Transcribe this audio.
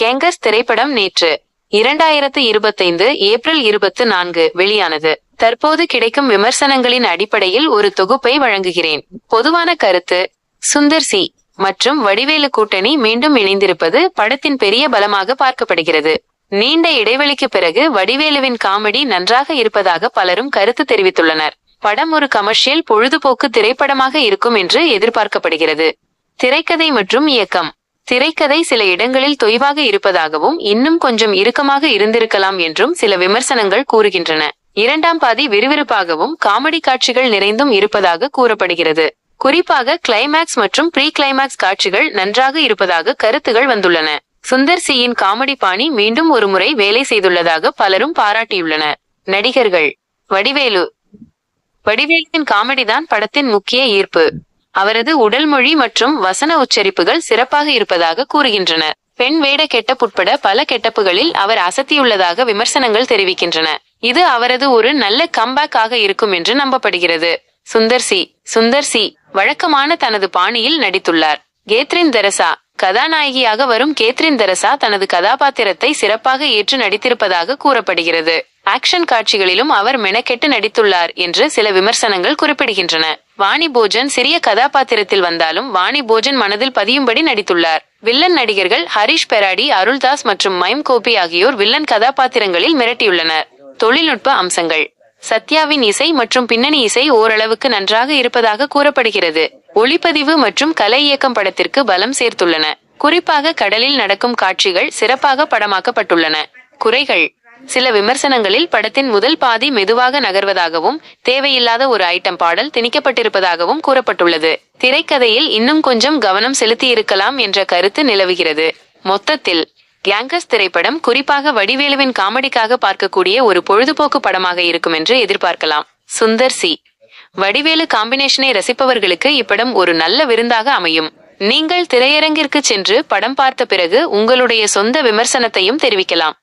கேங்கஸ் திரைப்படம் நேற்று இரண்டாயிரத்து இருபத்தைந்து ஏப்ரல் இருபத்து நான்கு வெளியானது. தற்போது கிடைக்கும் விமர்சனங்களின் அடிப்படையில் ஒரு தொகுப்பை வழங்குகிறேன். பொதுவான கருத்து சுந்தர் சி. மற்றும் வடிவேலு கூட்டணி மீண்டும் இணைந்திருப்பது படத்தின் பெரிய பலமாக பார்க்கப்படுகிறது. நீண்ட இடைவெளிக்கு பிறகு வடிவேலுவின் காமெடி நன்றாக இருப்பதாக பலரும் கருத்து தெரிவித்துள்ளனர். படம் ஒரு கமர்ஷியல் பொழுதுபோக்கு திரைப்படமாக இருக்கும் என்று எதிர்பார்க்கப்படுகிறது. திரைக்கதை மற்றும் இயக்கம். திரைக்கதை சில இடங்களில் தொய்வாக இருப்பதாகவும் இன்னும் கொஞ்சம் இறுக்கமாக இருந்திருக்கலாம் என்றும் சில விமர்சனங்கள் கூறுகின்றன. இரண்டாம் பாதி விறுவிறுப்பாகவும் காமெடி காட்சிகள் நிறைந்தும் இருப்பதாக கூறப்படுகிறது. குறிப்பாக கிளைமேக்ஸ் மற்றும் ப்ரீ கிளைமேக்ஸ் காட்சிகள் நன்றாக இருப்பதாக கருத்துகள் வந்துள்ளன. சுந்தர் சியின் காமெடி பாணி மீண்டும் ஒரு முறை வேலை செய்துள்ளதாக பலரும் பாராட்டியுள்ளனர். நடிகர்கள் வடிவேலு. வடிவேலுவின் காமெடி தான் படத்தின் முக்கிய ஈர்ப்பு. அவரது உடல் மொழி மற்றும் வசன உச்சரிப்புகள் சிறப்பாக இருப்பதாக கூறுகின்றனர் பெண் வேட கெட்டப் உட்பட பல கெட்டப்புகளில் அவர் அசத்தியுள்ளதாக விமர்சனங்கள் தெரிவிக்கின்றன. இது அவரது ஒரு நல்ல கம்பேக் ஆக இருக்கும் என்று நம்பப்படுகிறது. சுந்தர் சி. சுந்தர் சி. வழக்கமான தனது பாணியில் நடித்துள்ளார். கேத்ரின் தெரசா. கதாநாயகியாக வரும் கேத்ரின் தெரசா தனது கதாபாத்திரத்தை சிறப்பாக ஏற்று நடித்திருப்பதாக கூறப்படுகிறது. ஆக்ஷன் காட்சிகளிலும் அவர் மெனக்கெட்டு நடித்துள்ளார் என்று சில விமர்சனங்கள் குறிப்பிடுகின்றன. வாணி போஜன் சிறிய கதாபாத்திரத்தில் வந்தாலும் வாணி போஜன் மனதில் பதியும்படி நடித்துள்ளார். வில்லன் நடிகர்கள் ஹரிஷ் பெராடி அருள்தாஸ் மற்றும் மைம் கோபி ஆகியோர் வில்லன் கதாபாத்திரங்களில் மிரட்டியுள்ளனர். தொழில்நுட்ப அம்சங்கள். சத்யாவின் இசை மற்றும் பின்னணி இசை ஓரளவுக்கு நன்றாக இருப்பதாக கூறப்படுகிறது. ஒளிப்பதிவு மற்றும் கலை இயக்கம் படத்திற்கு பலம் சேர்த்துள்ளன. குறிப்பாக கடலில் நடக்கும் காட்சிகள் சிறப்பாக படமாக்கப்பட்டுள்ளன. குறைகள். சில விமர்சனங்களில் படத்தின் முதல் பாதி மெதுவாக நகர்வதாகவும் தேவையில்லாத ஒரு ஐட்டம் பாடல் திணிக்கப்பட்டிருப்பதாகவும் கூறப்பட்டுள்ளது. திரைக்கதையில் இன்னும் கொஞ்சம் கவனம் செலுத்தியிருக்கலாம் என்ற கருத்து நிலவுகிறது. மொத்தத்தில் கேங்கஸ் திரைப்படம் குறிப்பாக வடிவேலுவின் காமெடிக்காக பார்க்கக்கூடிய ஒரு பொழுதுபோக்கு படமாக இருக்கும் என்று எதிர்பார்க்கலாம். சுந்தர் சி. வடிவேலு காம்பினேஷனை ரசிப்பவர்களுக்கு இப்படம் ஒரு நல்ல விருந்தாக அமையும். நீங்கள் திரையரங்கிற்கு சென்று படம் பார்த்த பிறகு உங்களுடைய சொந்த விமர்சனத்தையும் தெரிவிக்கலாம்.